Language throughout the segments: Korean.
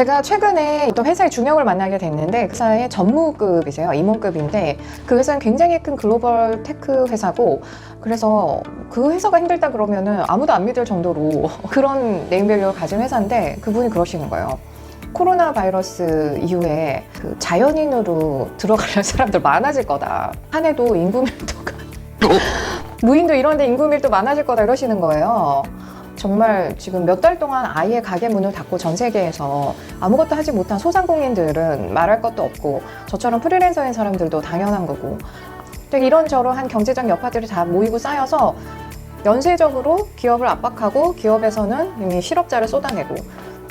제가 최근에 어떤 회사의 중역을 만나게 됐는데 그 회사의 전무급이세요. 임원급인데 그 회사는 굉장히 큰 글로벌 테크 회사고 그래서 그 회사가 힘들다 그러면은 아무도 안 믿을 정도로 그런 네임밸류를 가진 회사인데 그분이 그러시는 거예요. 코로나 바이러스 이후에 그 자연인으로 들어가려는 사람들 많아질 거다. 한 해도 인구 밀도가 무인도 이런데 인구 밀도 많아질 거다 이러시는 거예요. 정말 지금 몇 달 동안 아예 가게 문을 닫고 전 세계에서 아무것도 하지 못한 소상공인들은 말할 것도 없고 저처럼 프리랜서인 사람들도 당연한 거고 되게 이런저런 경제적 여파들이 다 모이고 쌓여서 연쇄적으로 기업을 압박하고 기업에서는 이미 실업자를 쏟아내고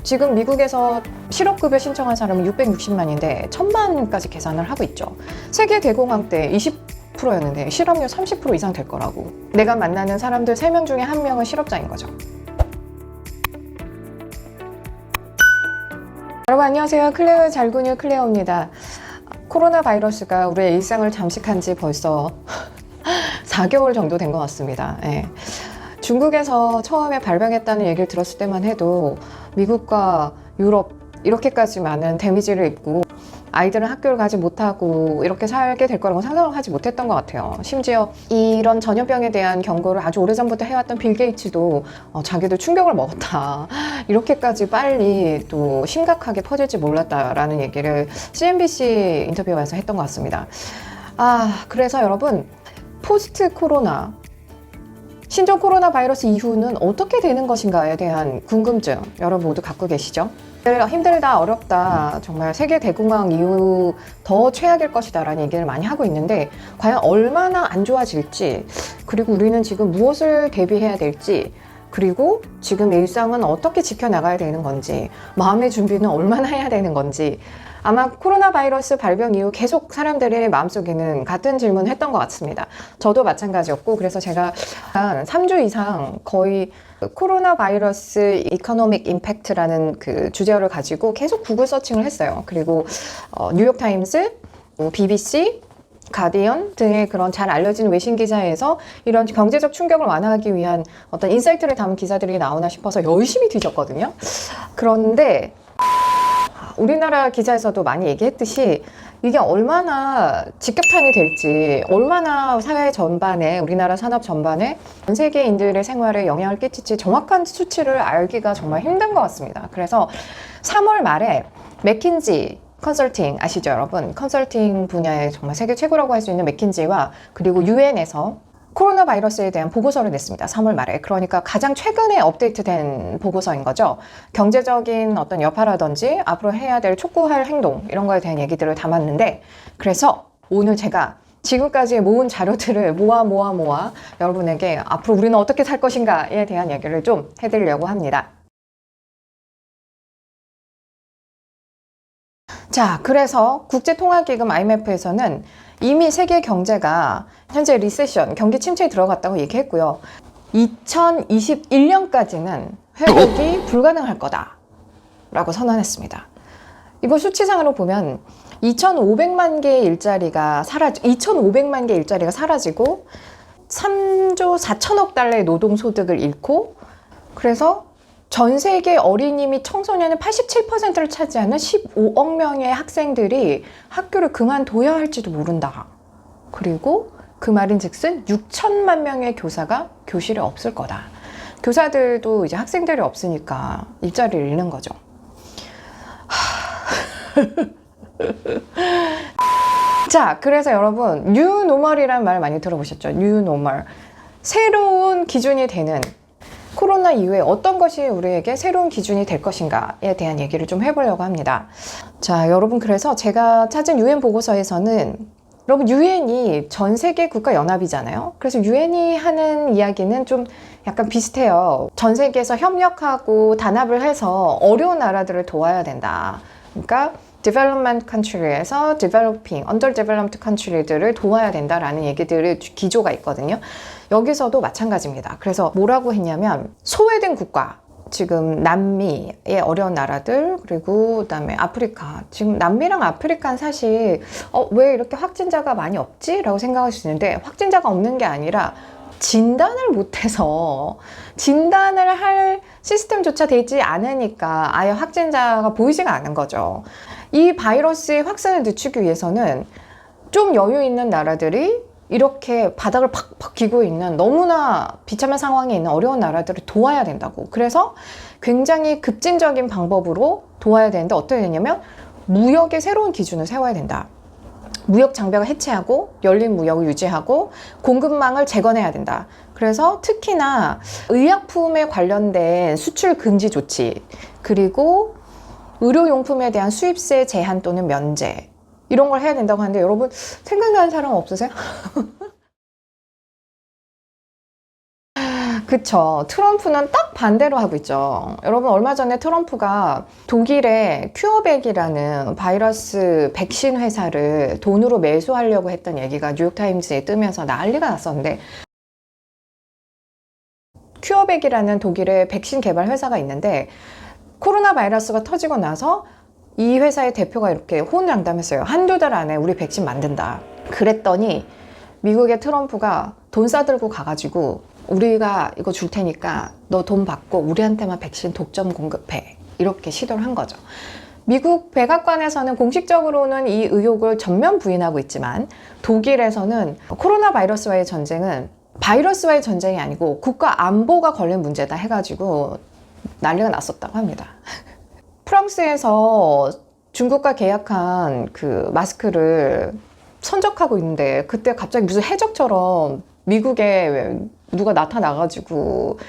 지금 미국에서 실업급여 신청한 사람은 660만인데 1000만까지 계산을 하고 있죠. 세계 대공황 때 20% 였는데 실업률 30% 이상 될 거라고. 내가 만나는 사람들 3명 중에 1명은 실업자인 거죠. 여러분 안녕하세요. 클레어 잘군요 클레어입니다. 코로나 바이러스가 우리의 일상을 잠식한 지 벌써 4개월 정도 된 것 같습니다. 예. 중국에서 처음에 발병했다는 얘기를 들었을 때만 해도 미국과 유럽 이렇게까지 많은 데미지를 입고 아이들은 학교를 가지 못하고 이렇게 살게 될 거라고 상상을 하지 못했던 것 같아요. 심지어 이런 전염병에 대한 경고를 아주 오래전부터 해왔던 빌 게이츠도 어, 자기도 충격을 먹었다. 이렇게까지 빨리 또 심각하게 퍼질지 몰랐다라는 얘기를 CNBC 인터뷰에서 했던 것 같습니다. 아, 그래서 여러분, 포스트 코로나, 신종 코로나 바이러스 이후는 어떻게 되는 것인가에 대한 궁금증 여러분 모두 갖고 계시죠? 힘들다 어렵다 정말 세계 대공황 이후 더 최악일 것이다 라는 얘기를 많이 하고 있는데 과연 얼마나 안 좋아질지 그리고 우리는 지금 무엇을 대비해야 될지 그리고 지금 일상은 어떻게 지켜나가야 되는 건지 마음의 준비는 얼마나 해야 되는 건지 아마 코로나 바이러스 발병 이후 계속 사람들의 마음속에는 같은 질문을 했던 것 같습니다. 저도 마찬가지였고 그래서 제가 한 3주 이상 거의 코로나 바이러스 이코노믹 임팩트라는 그 주제어를 가지고 계속 구글 서칭을 했어요. 그리고 어, 뉴욕타임스, 뭐 BBC, 가디언 등의 그런 잘 알려진 외신 기사에서 이런 경제적 충격을 완화하기 위한 어떤 인사이트를 담은 기사들이 나오나 싶어서 열심히 뒤졌거든요. 그런데 우리나라 기자에서도 많이 얘기했듯이 이게 얼마나 직격탄이 될지, 얼마나 사회 전반에, 우리나라 산업 전반에 전 세계인들의 생활에 영향을 끼칠지 정확한 수치를 알기가 정말 힘든 것 같습니다. 그래서 3월 말에 맥킨지 컨설팅 아시죠 여러분? 컨설팅 분야에 정말 세계 최고라고 할 수 있는 맥킨지와 그리고 유엔에서 코로나 바이러스에 대한 보고서를 냈습니다. 3월 말에. 그러니까 가장 최근에 업데이트된 보고서인 거죠. 경제적인 어떤 여파라든지 앞으로 해야 될 촉구할 행동 이런 거에 대한 얘기들을 담았는데 그래서 오늘 제가 지금까지 모은 자료들을 모아 모아 모아 여러분에게 앞으로 우리는 어떻게 살 것인가에 대한 얘기를 좀 해드리려고 합니다. 자, 그래서 국제통화기금 IMF에서는 이미 세계 경제가 현재 리세션, 경기 침체에 들어갔다고 얘기했고요. 2021년까지는 회복이 불가능할 거다. 라고 선언했습니다. 이거 수치상으로 보면 2,500만 개의 일자리가 사라지, 2,500만 개의 일자리가 사라지고 3조 4천억 달러의 노동 소득을 잃고 그래서 전 세계 어린이 및 청소년의 87%를 차지하는 15억 명의 학생들이 학교를 그만둬야 할지도 모른다. 그리고 그 말인 즉슨 6천만 명의 교사가 교실에 없을 거다. 교사들도 이제 학생들이 없으니까 일자리를 잃는 거죠. 자, 그래서 여러분, 뉴노멀이라는 말 많이 들어보셨죠? 뉴노멀. 새로운 기준이 되는 코로나 이후에 어떤 것이 우리에게 새로운 기준이 될 것인가에 대한 얘기를 좀 해보려고 합니다. 자, 여러분, 그래서 제가 찾은 유엔 보고서에서는 여러분, 유엔이 전 세계 국가 연합이잖아요. 그래서 유엔이 하는 이야기는 좀 약간 비슷해요. 전 세계에서 협력하고 단합을 해서 어려운 나라들을 도와야 된다. 그러니까 development country에서 developing, underdeveloped country들을 도와야 된다라는 얘기들을 기조가 있거든요. 여기서도 마찬가지입니다. 그래서 뭐라고 했냐면 소외된 국가, 지금 남미의 어려운 나라들 그리고 그다음에 아프리카 지금 남미랑 아프리카는 사실 어, 왜 이렇게 확진자가 많이 없지? 라고 생각할 수 있는데 확진자가 없는 게 아니라 진단을 못해서 진단을 할 시스템조차 되지 않으니까 아예 확진자가 보이지가 않은 거죠. 이 바이러스의 확산을 늦추기 위해서는 좀 여유 있는 나라들이 이렇게 바닥을 팍팍 기고 있는 너무나 비참한 상황에 있는 어려운 나라들을 도와야 된다고. 그래서 굉장히 급진적인 방법으로 도와야 되는데 어떻게 되냐면 무역의 새로운 기준을 세워야 된다. 무역 장벽을 해체하고 열린 무역을 유지하고 공급망을 재건해야 된다. 그래서 특히나 의약품에 관련된 수출 금지 조치 그리고 의료용품에 대한 수입세 제한 또는 면제 이런 걸 해야 된다고 하는데 여러분 생각나는 사람 없으세요? 그쵸. 트럼프는 딱 반대로 하고 있죠. 여러분, 얼마 전에 트럼프가 독일의 큐어백이라는 바이러스 백신 회사를 돈으로 매수하려고 했던 얘기가 뉴욕타임즈에 뜨면서 난리가 났었는데, 큐어백이라는 독일의 백신 개발 회사가 있는데, 코로나 바이러스가 터지고 나서 이 회사의 대표가 이렇게 호언장담했어요. 한두 달 안에 우리 백신 만든다. 그랬더니 미국의 트럼프가 돈 싸들고 가가지고 우리가 이거 줄 테니까 너 돈 받고 우리한테만 백신 독점 공급해. 이렇게 시도를 한 거죠. 미국 백악관에서는 공식적으로는 이 의혹을 전면 부인하고 있지만 독일에서는 코로나 바이러스와의 전쟁은 바이러스와의 전쟁이 아니고 국가 안보가 걸린 문제다 해가지고 난리가 났었다고 합니다. 프랑스에서 중국과 계약한 그 마스크를 선적하고 있는데 그때 갑자기 무슨 해적처럼 미국에 누가 나타나가지고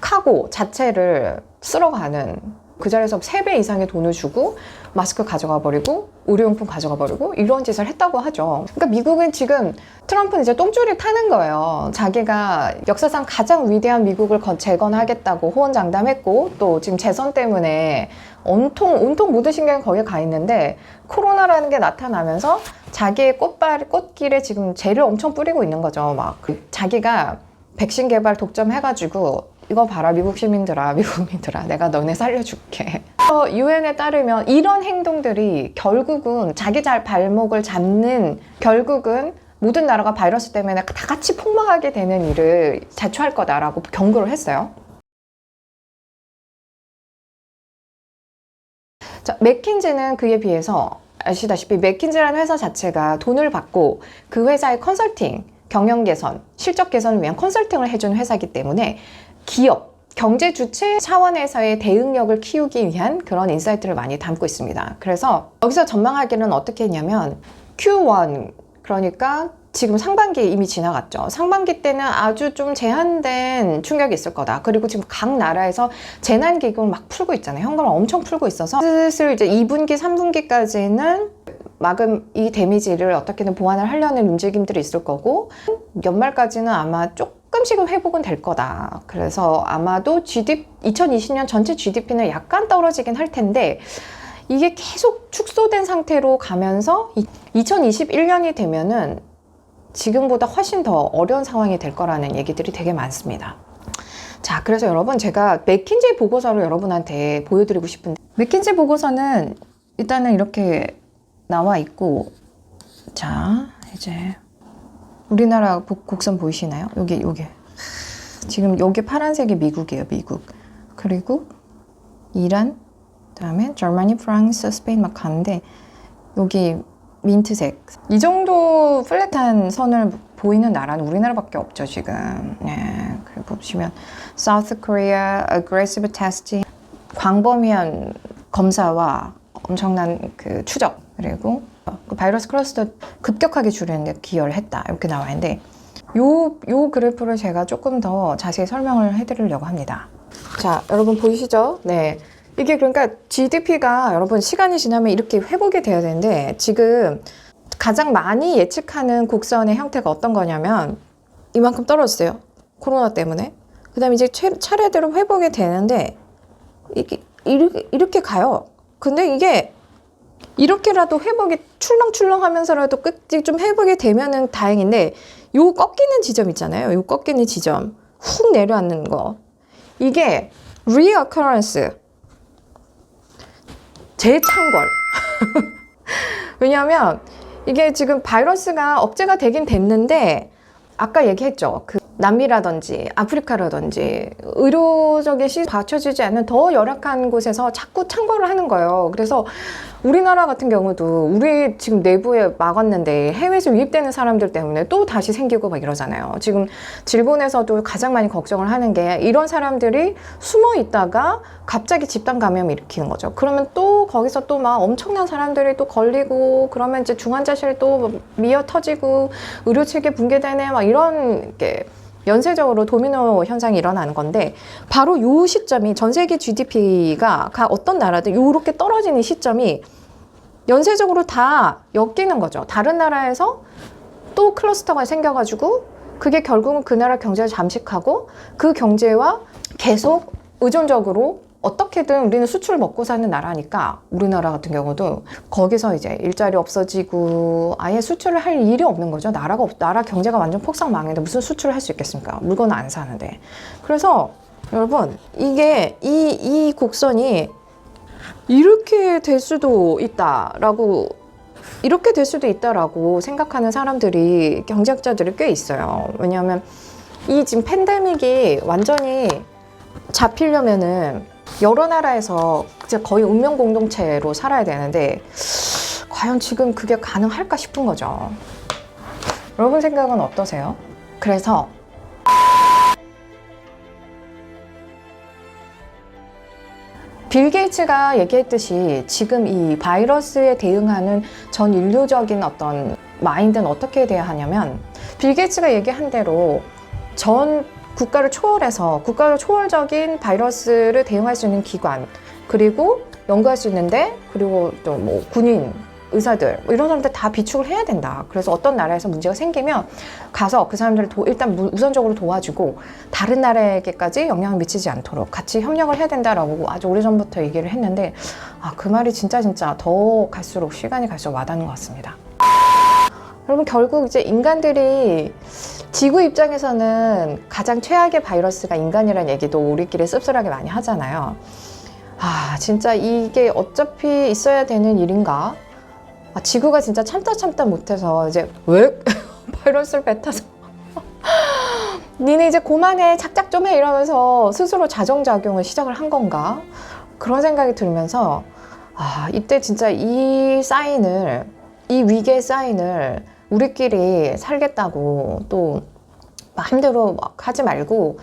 카고 자체를 쓸어가는 그 자리에서 3배 이상의 돈을 주고 마스크 가져가 버리고 의료용품 가져가 버리고 이런 짓을 했다고 하죠. 그러니까 미국은 지금 트럼프는 이제 똥줄이 타는 거예요. 자기가 역사상 가장 위대한 미국을 건- 재건하겠다고 호언장담했고 또 지금 재선 때문에 온통 온통 모든 신경이 거기에 가 있는데 코로나라는 게 나타나면서 자기의 꽃발 꽃길에 지금 재를 엄청 뿌리고 있는 거죠. 막그 자기가 백신 개발 독점해가지고 이거 봐라 미국 시민들아 미국 국민들아 내가 너네 살려줄게. 유엔에 따르면 이런 행동들이 결국은 자기 잘 발목을 잡는 결국은 모든 나라가 바이러스 때문에 다 같이 폭망하게 되는 일을 자초할 거다라고 경고를 했어요. 자, 맥킨지는 그에 비해서 아시다시피 맥킨지라는 회사 자체가 돈을 받고 그 회사의 컨설팅, 경영 개선, 실적 개선을 위한 컨설팅을 해주는 회사이기 때문에 기업, 경제 주체 차원에서의 대응력을 키우기 위한 그런 인사이트를 많이 담고 있습니다. 그래서 여기서 전망하기는 어떻게 했냐면 Q1 그러니까 지금 상반기 이미 지나갔죠. 상반기 때는 아주 좀 제한된 충격이 있을 거다. 그리고 지금 각 나라에서 재난 기금을 막 풀고 있잖아요. 현금을 엄청 풀고 있어서 슬슬 이제 2분기, 3분기까지는 막음 이 데미지를 어떻게든 보완을 하려는 움직임들이 있을 거고 연말까지는 아마 조금 씩은 회복은 될 거다. 그래서 아마도 GDP 2020년 전체 GDP는 약간 떨어지긴 할 텐데 이게 계속 축소된 상태로 가면서 2021년이 되면은 지금보다 훨씬 더 어려운 상황이 될 거라는 얘기들이 되게 많습니다. 자, 그래서 여러분 제가 맥킨지 보고서를 여러분한테 보여드리고 싶은데 맥킨지 보고서는 일단은 이렇게 나와 있고 자, 이제 우리나라 복- 곡선 보이시나요? 여기 여기 지금 여기 파란색이 미국이에요, 미국. 그리고 이란, 그다음에 저머니, 프랑스, 스페인 막 가는데 여기 민트색. 이 정도 플랫한 선을 보이는 나라는 우리나라밖에 없죠, 지금. 네. 그리고 보시면 South Korea aggressive testing 광범위한 검사와 엄청난 그 추적 그리고 그 바이러스 클러스터 급격하게 줄이는데 기여를 했다 이렇게 나와 있는데 요, 요 그래프를 제가 조금 더 자세히 설명을 해드리려고 합니다. 자, 여러분 보이시죠? 네. 이게 그러니까 GDP가 여러분 시간이 지나면 이렇게 회복이 돼야 되는데 지금 가장 많이 예측하는 곡선의 형태가 어떤 거냐면 이만큼 떨어졌어요. 코로나 때문에. 그 다음에 이제 채- 차례대로 회복이 되는데 이게 이렇게, 이렇게 가요. 근데 이게 이렇게라도 회복이 출렁출렁 하면서라도 끝이 좀 회복이 되면은 다행인데 요 꺾이는 지점 있잖아요. 요 꺾이는 지점 훅 내려앉는 거 이게 reoccurrence 재창궐 왜냐하면 이게 지금 바이러스가 억제가 되긴 됐는데 아까 얘기했죠. 그 남미라든지 아프리카라든지 의료적인 시 받쳐지지 않는 더 열악한 곳에서 자꾸 창궐을 하는 거예요. 그래서 우리나라 같은 경우도 우리 지금 내부에 막았는데 해외에서 유입되는 사람들 때문에 또 다시 생기고 막 이러잖아요. 지금 질본에서도 가장 많이 걱정을 하는 게 이런 사람들이 숨어 있다가 갑자기 집단 감염 일으키는 거죠. 그러면 또 거기서 또 막 엄청난 사람들이 또 걸리고 그러면 이제 중환자실 또 미어 터지고 의료 체계 붕괴되네 막 이런 게 연쇄적으로 도미노 현상이 일어나는 건데 바로 요 시점이 전 세계 GDP가 어떤 나라든 요렇게 떨어지는 시점이 연쇄적으로 다 엮이는 거죠. 다른 나라에서 또 클러스터가 생겨가지고 그게 결국은 그 나라 경제를 잠식하고 그 경제와 계속 의존적으로 어떻게든 우리는 수출 먹고 사는 나라니까 우리나라 같은 경우도 거기서 이제 일자리 없어지고 아예 수출을 할 일이 없는 거죠. 나라가 없, 나라 경제가 완전 폭삭 망했는데 무슨 수출을 할 수 있겠습니까? 물건은 안 사는데. 그래서 여러분 이게 이, 이 곡선이 이렇게 될 수도 있다라고 이렇게 될 수도 있다라고 생각하는 사람들이 경제학자들이 꽤 있어요. 왜냐하면 이 지금 팬데믹이 완전히 잡히려면은 여러 나라에서 거의 운명 공동체로 살아야 되는데 과연 지금 그게 가능할까 싶은 거죠. 여러분 생각은 어떠세요? 그래서 빌 게이츠가 얘기했듯이 지금 이 바이러스에 대응하는 전 인류적인 어떤 마인드는 어떻게 돼야 하냐면 빌 게이츠가 얘기한 대로 전 국가를 초월해서 국가를 초월적인 바이러스를 대응할 수 있는 기관 그리고 연구할 수 있는데 그리고 또 뭐 군인 의사들 뭐 이런 사람들 다 비축을 해야 된다. 그래서 어떤 나라에서 문제가 생기면 가서 그 사람들을 도, 일단 무- 우선적으로 도와주고 다른 나라에게까지 영향을 미치지 않도록 같이 협력을 해야 된다라고 아주 오래전부터 얘기를 했는데 아, 그 말이 진짜 진짜 더 갈수록 시간이 갈수록 와닿는 것 같습니다. 여러분 결국 이제 인간들이 지구 입장에서는 가장 최악의 바이러스가 인간이라는 얘기도 우리끼리 씁쓸하게 많이 하잖아요. 아, 진짜 이게 어차피 있어야 되는 일인가? 아, 지구가 진짜 참다 참다 못해서 이제 왜 바이러스를 뱉어서 니네 이제 그만해 착착 좀해 이러면서 스스로 자정작용을 시작을 한 건가? 그런 생각이 들면서 아, 이때 진짜 이 사인을 이 위기의 사인을 우리끼리 살겠다고 또 마음대로 막 하지 말고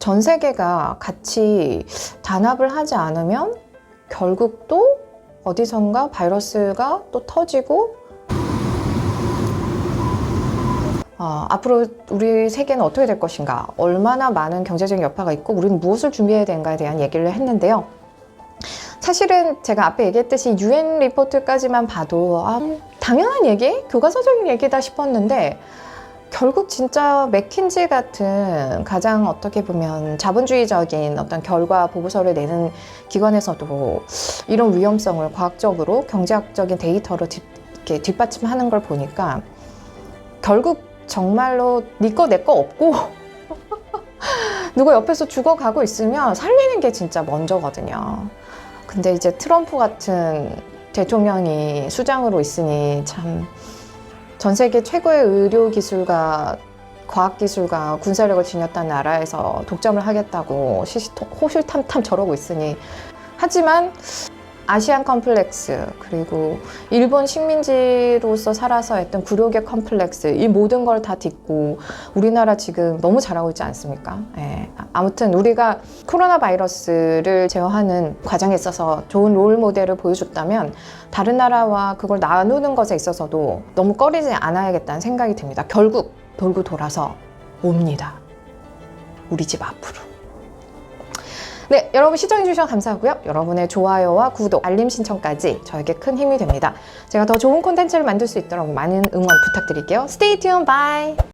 전 세계가 같이 단합을 하지 않으면 결국 또 어디선가 바이러스가 또 터지고 어, 앞으로 우리 세계는 어떻게 될 것인가 얼마나 많은 경제적인 여파가 있고 우리는 무엇을 준비해야 되는가에 대한 얘기를 했는데요. 사실은 제가 앞에 얘기했듯이 UN 리포트까지만 봐도 아, 당연한 얘기? 교과서적인 얘기다 싶었는데 결국 진짜 맥킨지 같은 가장 어떻게 보면 자본주의적인 어떤 결과 보고서를 내는 기관에서도 이런 위험성을 과학적으로 경제학적인 데이터로 뒷, 이렇게 뒷받침하는 걸 보니까 결국 정말로 네거내거 없고 누가 옆에서 죽어가고 있으면 살리는 게 진짜 먼저거든요. 근데 이제 트럼프 같은 대통령이 수장으로 있으니 참 전 세계 최고의 의료 기술과 과학 기술과 군사력을 지녔던 나라에서 독점을 하겠다고 시시토, 호실탐탐 저러고 있으니 하지만 아시안 컴플렉스 그리고 일본 식민지로서 살아서 했던 구력의 컴플렉스 이 모든 걸 다 딛고 우리나라 지금 너무 잘하고 있지 않습니까? 예. 아무튼 우리가 코로나 바이러스를 제어하는 과정에 있어서 좋은 롤 모델을 보여줬다면 다른 나라와 그걸 나누는 것에 있어서도 너무 꺼리지 않아야겠다는 생각이 듭니다. 결국 돌고 돌아서 옵니다. 우리 집 앞으로. 네, 여러분 시청해주셔서 감사하고요. 여러분의 좋아요와 구독, 알림 신청까지 저에게 큰 힘이 됩니다. 제가 더 좋은 콘텐츠를 만들 수 있도록 많은 응원 부탁드릴게요. Stay tuned, bye!